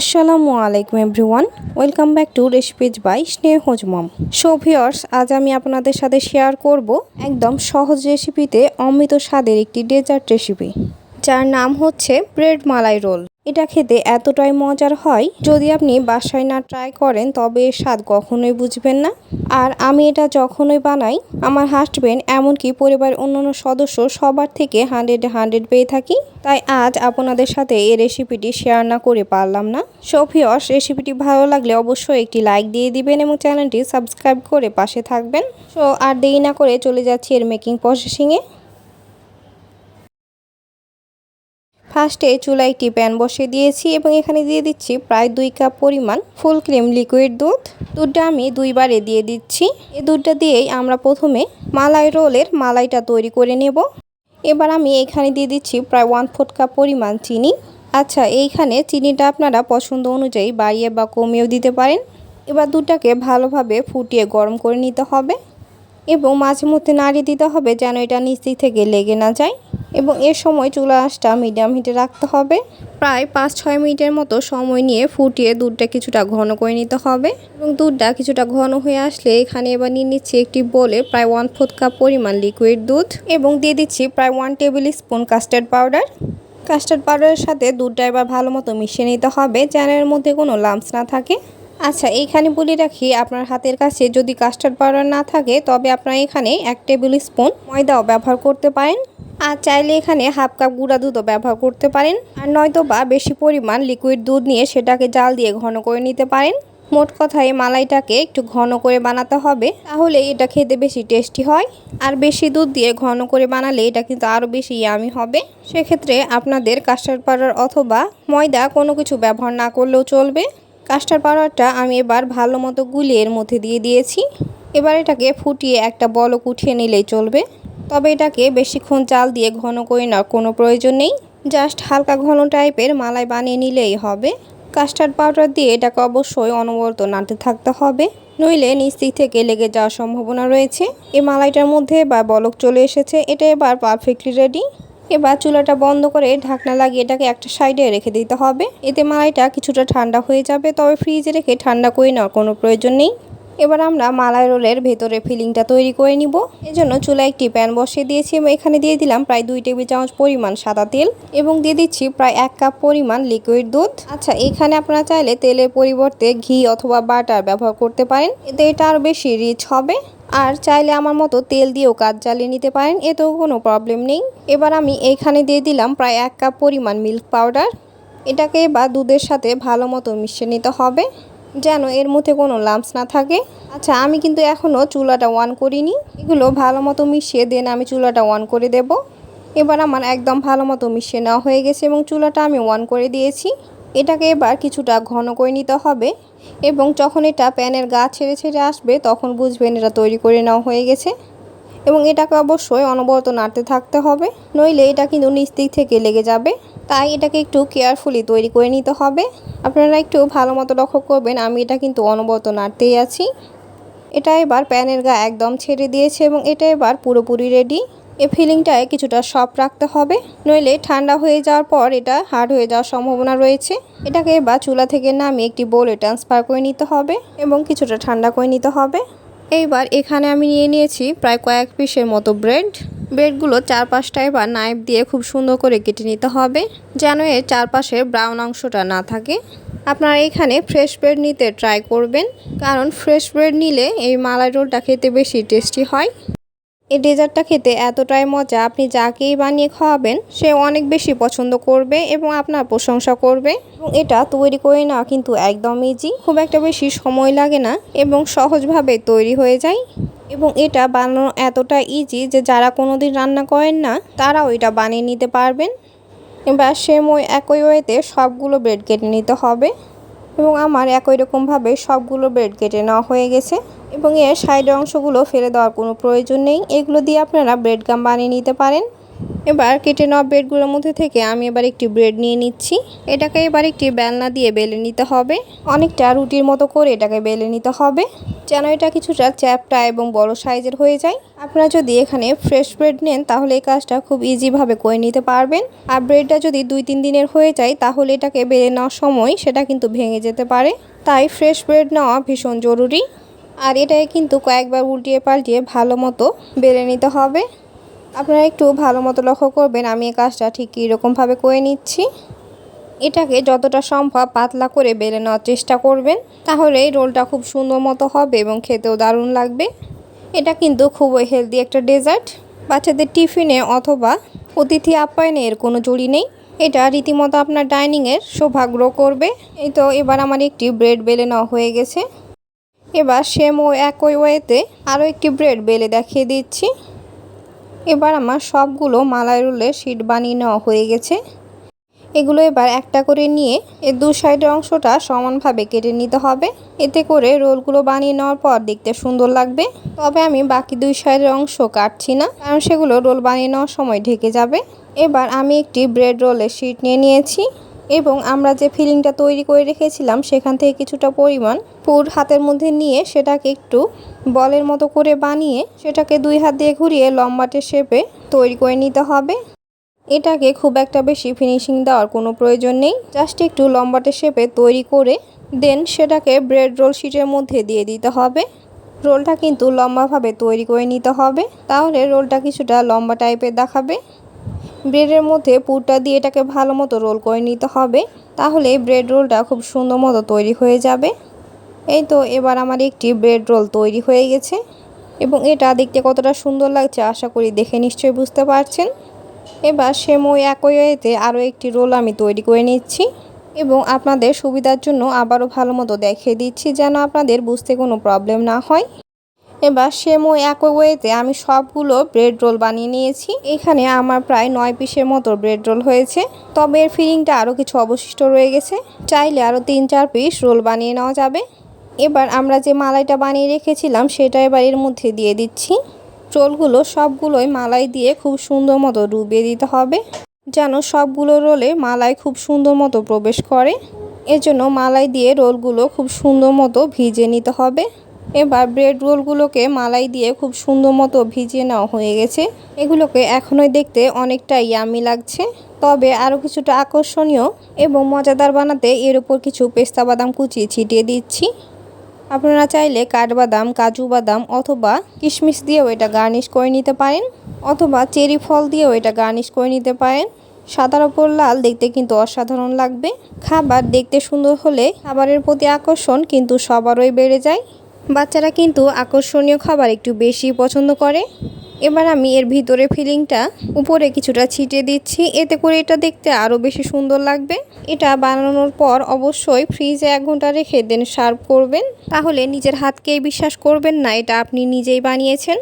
আসসালামু আলাইকুম everyone. Welcome back to recipes by Sneha mom so viewers আজ আমি আপনাদের সাথে শেয়ার করব একদম সহজ রেসিপিতে অমৃত স্বাদের একটি ডেজার্ট রেসিপি, যার নাম হচ্ছে ব্রেড মালাই রোল। এটা খেতে এতটাই মজার হয়, যদি আপনি বাসায় না ট্রাই করেন, তবে এর স্বাদ কখনোই বুঝবেন না। আর আমি এটা যখনই বানাই, আমার হাজবেন্ড এমনকি পরিবারের অন্যান্য সদস্য সবার থেকে হান্ড্রেড হান্ড্রেড পেয়ে থাকি। তাই আজ আপনাদের সাথে এই রেসিপিটি শেয়ার না করে পারলাম না। সফিয়স রেসিপিটি ভালো লাগলে অবশ্যই একটি লাইক দিয়ে দিবেন এবং চ্যানেলটি সাবস্ক্রাইব করে পাশে থাকবেন। সো আর দেরি না করে চলে যাচ্ছি এর মেকিং প্রসেসিংয়ে ফার্স্টে চুলা একটি প্যান বসিয়ে দিয়েছি এবং এখানে দিয়ে দিচ্ছি প্রায় দুই কাপ পরিমাণ ফুল ক্রিম লিকুইড দুধ। দুধটা আমি দুইবারে দিয়ে দিচ্ছি। এই দুধটা দিয়েই আমরা প্রথমে মালাই রোলের মালাইটা তৈরি করে নেব। এবার আমি এখানে দিয়ে দিচ্ছি প্রায় ওয়ান ফোর্থ কাপ পরিমাণ চিনি। আচ্ছা এইখানে চিনিটা আপনারা পছন্দ অনুযায়ী বাড়িয়ে বা কমিয়েও দিতে পারেন। এবার দুধটাকে ভালোভাবে ফুটিয়ে গরম করে নিতে হবে এবং মাঝে মধ্যে নাড়িয়ে দিতে হবে যেন এটা নিচ থেকে লেগে না যায়। এবং এর সময় চুলা আঁচটা মিডিয়াম হিটে রাখতে হবে। প্রায় পাঁচ ছয় মিনিটের মতো সময় নিয়ে ফুটিয়ে দুধটা কিছুটা ঘন করে নিতে হবে। এবং দুধটা কিছুটা ঘন হয়ে আসলে এখানে এবার নিয়ে নিচ্ছি একটি বলে প্রায় ওয়ান ফোর্থ কাপ পরিমাণ লিকুইড দুধ এবং দিয়ে দিচ্ছি প্রায় one tablespoon custard powder custard পাউডারের সাথে দুধটা এবার ভালো মতো মিশিয়ে নিতে হবে, যেন এর মধ্যে কোনো লাম্পস না থাকে। আচ্ছা এইখানে বলে রাখি, আপনার হাতের কাছে যদি কাস্টার্ড পাউডার না থাকে, তবে আপনারা এখানে এক টেবিল স্পুন ময়দাও ব্যবহার করতে পারেন। আর চাইলে এখানে হাফ কাপ গুঁড়া দুধও ব্যবহার করতে পারেন। আর নয়তো বা বেশি পরিমাণ লিকুইড দুধ নিয়ে সেটাকে জাল দিয়ে ঘন করে নিতে পারেন। মোট কথায় মালাইটাকে একটু ঘন করে বানাতে হবে, তাহলে এটা খেতে বেশি টেস্টি হয়। আর বেশি দুধ দিয়ে ঘন করে বানালে এটা কিন্তু আরও বেশি ইয়ামি হবে। সেক্ষেত্রে আপনাদের কাস্টার্ড পাউডার অথবা ময়দা কোনো কিছু ব্যবহার না করলেও চলবে। কাস্টার্ড পাউডারটা আমি এবার ভালো মতো গুলিয়ে এর মধ্যে দিয়ে দিয়েছি। এবার এটাকে ফুটিয়ে একটা বলক উঠিয়ে নিলেই চলবে। তবে এটাকে বেশিক্ষণ চাল দিয়ে ঘন করে নেওয়ার কোনো প্রয়োজন নেই। জাস্ট হালকা ঘন টাইপের মালাই বানিয়ে নিলেই হবে। কাস্টার্ড পাউডার দিয়ে এটাকে অবশ্যই অনবরত নাড়তে থাকতে হবে। নইলে নিচ দিক থেকে লেগে যাওয়ার সম্ভাবনা রয়েছে। এই মালাইটার মধ্যে বা বলক চলে এসেছে। এটা এবার পারফেক্টলি রেডি এবার চুলাটা বন্ধ করে ঢাকনা লাগিয়ে এটাকে একটা সাইডে রেখে দিতে হবে। এতে মালাইটা কিছুটা ঠান্ডা হয়ে যাবে, তবে ফ্রিজে রেখে ঠান্ডা করে নেওয়ার কোনো প্রয়োজন নেই। এবার আমরা মালাই রোলের ভেতরে ফিলিংটা তৈরি করে নিব। এজন্য চুলায় একটি প্যান বসিয়ে দিয়েছি। এবং এখানে দিয়ে দিলাম প্রায় দুই টেবিল চামচ পরিমাণ সাদা তেল এবং দিয়ে দিচ্ছি প্রায় এক কাপ পরিমাণ লিকুইড দুধ। আচ্ছা এখানে আপনারা চাইলে তেলের পরিবর্তে ঘি অথবা বাটার ব্যবহার করতে পারেন। এতে এটা আরও বেশি রিচ হবে। আর চাইলে আমার মতো তেল দিয়েও কাজ জ্বালিয়ে নিতে পারেন, এতেও কোনো প্রবলেম নেই। এবার আমি এইখানে দিয়ে দিলাম প্রায় এক কাপ পরিমাণ মিল্ক পাউডার এটাকে এবার দুধের সাথে ভালো মতো মিশিয়ে নিতে হবে। যেন এর মধ্যে কোনো লাম্পস না থাকে। আচ্ছা আমি কিন্তু এখনও চুলাটা অন করিনি। এগুলো ভালো মতো মিশিয়ে দেন আমি চুলাটা অন করে দেব। এবার আমার একদম ভালো মতো মিশিয়ে নেওয়া হয়ে গেছে এবং চুলাটা আমি অন করে দিয়েছি। এটাকে এবার কিছুটা ঘন করে নিতে হবে এবং যখন এটা প্যানের গা ছেড়ে ছেড়ে আসবে, তখন বুঝবেন এটা তৈরি করে নেওয়া হয়ে গেছে। এবং এটাকে অবশ্যই অনবরত নাড়তে থাকতে হবে। নইলে এটা কিন্তু নিচ দিক থেকে লেগে যাবে। তাই এটাকে একটু কেয়ারফুলি তৈরি করে নিতে হবে। আপনারা একটু ভালো মতো লক্ষ্য করবেন, আমি এটা কিন্তু অনবরত নাড়তেই আছি। এটা এবার প্যানের গা একদম ছেড়ে দিয়েছে এবং এটা এবার পুরোপুরি রেডি এই ফিলিংটায় কিছুটা সফট রাখতে হবে। নইলে ঠান্ডা হয়ে যাওয়ার পর এটা হার্ড হয়ে যাওয়ার সম্ভাবনা রয়েছে। এটাকে এবার চুলা থেকে নামিয়ে একটি বোলে ট্রান্সফার করে নিতে হবে এবং কিছুটা ঠান্ডা করে নিতে হবে। এইবার এখানে আমি নিয়ে নিয়েছি প্রায় কয়েক পিসের মতো ব্রেড। ব্রেডগুলো চারপাশটা এবার নাইফ দিয়ে খুব সুন্দর করে কেটে নিতে হবে, যেন এর চারপাশের ব্রাউন অংশটা না থাকে। আপনারা এখানে ফ্রেশ ব্রেড নিতে ট্রাই করবেন, কারণ ফ্রেশ ব্রেড নিলে এই মালাই রোলটা খেতে বেশি টেস্টি হয়। এই ডেজার্টটা খেতে এতটাই মজা, আপনি যাকেই বানিয়ে খাওয়াবেন, সে অনেক বেশি পছন্দ করবে এবং আপনার প্রশংসা করবে। এবং এটা তৈরি করে নেওয়া কিন্তু একদম ইজি খুব একটা বেশি সময় লাগে না এবং সহজভাবে তৈরি হয়ে যায়। এবং এটা বানানো এতটা ইজি যে যারা কোনোদিন রান্না করেন না, তারাও এটা বানিয়ে নিতে পারবেন। এবার সেম ওই একই ওয়েতে সবগুলো ব্রেড কেটে নিতে হবে। এবং আমার একই রকমভাবে সবগুলো ব্রেড কেটে নেওয়া হয়ে গেছে এবং এর সাইড অংশগুলো ফেলে দেওয়ার কোনো প্রয়োজন নেই। এগুলো দিয়ে আপনারা ব্রেড গাম বানিয়ে নিতে পারেন। এবার কেটে নেওয়া ব্রেডগুলোর মধ্যে থেকে আমি এবার একটি ব্রেড নিয়ে নিচ্ছি। এটাকে এবার একটি বেলনা দিয়ে বেলে নিতে হবে। অনেকটা রুটির মতো করে এটাকে বেলে নিতে হবে। যেন এটা কিছুটা চ্যাপটা এবং বড় সাইজের হয়ে যায়। আপনারা যদি এখানে ফ্রেশ ব্রেড নেন, তাহলে এই কাজটা খুব ইজিভাবে করে নিতে পারবেন। আর ব্রেডটা যদি দুই তিন দিনের হয়ে যায়, তাহলে এটাকে বেলে নেওয়ার সময় সেটা কিন্তু ভেঙে যেতে পারে। তাই ফ্রেশ ব্রেড নেওয়া ভীষণ জরুরি। আর এটাকে কিন্তু কয়েকবার উল্টিয়ে পাল্টিয়ে ভালো মতো বেলে নিতে হবে। আপনারা একটু ভালো মতো লক্ষ্য করবেন, আমি এই কাজটা ঠিক কীরকমভাবে করে নিচ্ছি। এটাকে যতটা সম্ভব পাতলা করে বেলে নেওয়ার চেষ্টা করবেন, তাহলে এই রোলটা খুব সুন্দর মতো হবে এবং খেতেও দারুণ লাগবে। এটা কিন্তু খুবই হেলদি একটা ডেজার্ট বাচ্চাদের টিফিনে অথবা অতিথি আপ্যায়নে এর কোনো জড়ি নেই। এটা রীতিমতো আপনার ডাইনিংয়ের সৌভাগ্য করবে। এই তো এবার আমার একটি ব্রেড বেলে নেওয়া হয়ে গেছে। এবার সেম ও একই ওয়েতে আরও একটি ব্রেড বেলে দেখিয়ে দিচ্ছি। এবার আমার সবগুলো মালাই রোলের শিট বানিয়ে নেওয়া হয়ে গেছে। এগুলো এবার একটা করে নিয়ে এর দু সাইডের অংশটা সমানভাবে কেটে নিতে হবে। এতে করে রোলগুলো বানিয়ে নেওয়ার পর দেখতে সুন্দর লাগবে। তবে আমি বাকি দুই সাইডের অংশ কাটছি না, কারণ সেগুলো রোল বানিয়ে নেওয়ার সময় ঢেকে যাবে। এবার আমি একটি ব্রেড রোলের শিট নিয়ে নিয়েছি। এবং আমরা যে ফিলিংটা তৈরি করে রেখেছিলাম, সেখান থেকে কিছুটা পরিমাণ পুর হাতের মধ্যে নিয়ে সেটাকে একটু বলের মতো করে বানিয়ে সেটাকে দুই হাত দিয়ে ঘুরিয়ে লম্বাটে শেপে তৈরি করে নিতে হবে। এটাকে খুব একটা বেশি ফিনিশিং দেওয়ার কোনো প্রয়োজন নেই। জাস্ট একটু লম্বাটে শেপে তৈরি করে দেন সেটাকে ব্রেড রোল শিটের মধ্যে দিয়ে দিতে হবে। রোলটা কিন্তু লম্বাভাবে তৈরি করে নিতে হবে। তাহলে রোলটা কিছুটা লম্বা টাইপের দেখাবে। ব্রেডের মধ্যে পুরটা দিয়ে এটাকে ভালো মতো রোল করে নিতে হবে। তাহলে ব্রেড রোলটা খুব সুন্দর মতো তৈরি হয়ে যাবে। এই তো এবার আমার একটি ব্রেড রোল তৈরি হয়ে গেছে এবং এটা দেখতে কতটা সুন্দর লাগছে আশা করি দেখে নিশ্চয়ই বুঝতে পারছেন। এবার সেম ওই একই ওয়েতে আরও একটি রোল আমি তৈরি করে নিচ্ছি এবং আপনাদের সুবিধার জন্য আবারও ভালো মতো দেখিয়ে দিচ্ছি যেন আপনাদের বুঝতে কোনো প্রবলেম না হয়। এবার সেম একই ওয়েতে আমি সবগুলো ব্রেড রোল বানিয়ে নিয়েছি। এখানে আমার প্রায় নয় পিসের মতো ব্রেড রোল হয়েছে। তবে এর ফিলিংটা আরও কিছু অবশিষ্ট রয়ে গেছে। চাইলে আরও তিন চার পিস রোল বানিয়ে নেওয়া যাবে। এবার আমরা যে মালাইটা বানিয়ে রেখেছিলাম, সেটা এবার এর মধ্যে দিয়ে দিচ্ছি। রোলগুলো সবগুলোই মালাই দিয়ে খুব সুন্দর মতো ডুবিয়ে দিতে হবে, যেন সবগুলো রোলে মালাই খুব সুন্দর মতো প্রবেশ করে। এজন্য মালাই দিয়ে রোলগুলো খুব সুন্দর মতো ভিজে নিতে হবে। এবার ব্রেড রোলগুলোকে মালাই দিয়ে খুব সুন্দর মতো ভিজিয়ে নেওয়া হয়ে গেছে। এগুলোকে এখনোই দেখতে অনেকটা ইয়ামি লাগছে। তবে আরও কিছুটা আকর্ষণীয় এবং মজাদার বানাতে এর উপর কিছু পেস্তা বাদাম কুচি ছিটিয়ে দিচ্ছি। আপনারা চাইলে কাঠবাদাম, কাজু বাদাম অথবা কিশমিশ দিয়েও এটা গার্নিশ করে নিতে পারেন অথবা চেরি ফল দিয়েও এটা গার্নিশ করে নিতে পারেন। সাদার ওপর লাল দেখতে কিন্তু অসাধারণ লাগবে। খাবার দেখতে সুন্দর হলে খাবারের প্রতি আকর্ষণ কিন্তু সবারই বেড়ে যায়। বাচ্চারা কিন্তু আকর্ষণীয় খাবার একটু বেশি পছন্দ করে। এবার আমি এর ভিতরে ফিলিংটা উপরে কিছুটা ছিটিয়ে দিচ্ছি। এতে করে এটা দেখতে আরও বেশি সুন্দর লাগবে। এটা বানানোর পর অবশ্যই ফ্রিজে এক ঘণ্টা রেখে দেন সার্ভ করবেন। তাহলে নিজের হাতকেই বিশ্বাস করবেন না, এটা আপনি নিজেই বানিয়েছেন।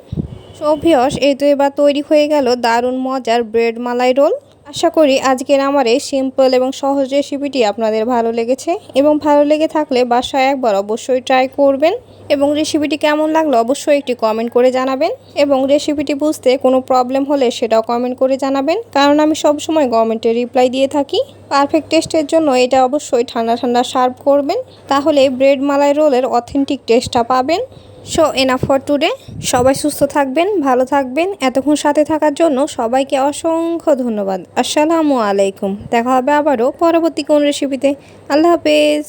সভিয়স এই তো এবার তৈরি হয়ে গেল দারুণ মজার ব্রেড মালাই রোল। আশা করি আজকের আমার এই সিম্পল এবং সহজ রেসিপিটি আপনাদের ভালো লেগেছে এবং ভালো লেগে থাকলে বাসায় একবার অবশ্যই ট্রাই করবেন এবং রেসিপিটি কেমন লাগল অবশ্যই একটি কমেন্ট করে জানাবেন এবং রেসিপিটি বুঝতে কোনো প্রবলেম হলে সেটাও কমেন্ট করে জানাবেন কারণ আমি সবসময় গভর্নমেন্টে রিপ্লাই দিয়ে থাকি। পারফেক্ট টেস্টের জন্য এটা অবশ্যই ঠান্ডা ঠান্ডা সার্ভ করবেন। তাহলে ব্রেড মালাই রোলের অথেন্টিক টেস্টটা পাবেন। সো এনাফ ফর টুডে সবাই সুস্থ থাকবেন, ভালো থাকবেন। এতক্ষণ সাথে থাকার জন্য সবাইকে অসংখ্য ধন্যবাদ। আসসালামু আলাইকুম। দেখা হবে আবারও পরবর্তী কোন রেসিপিতে আল্লাহ হাফেজ।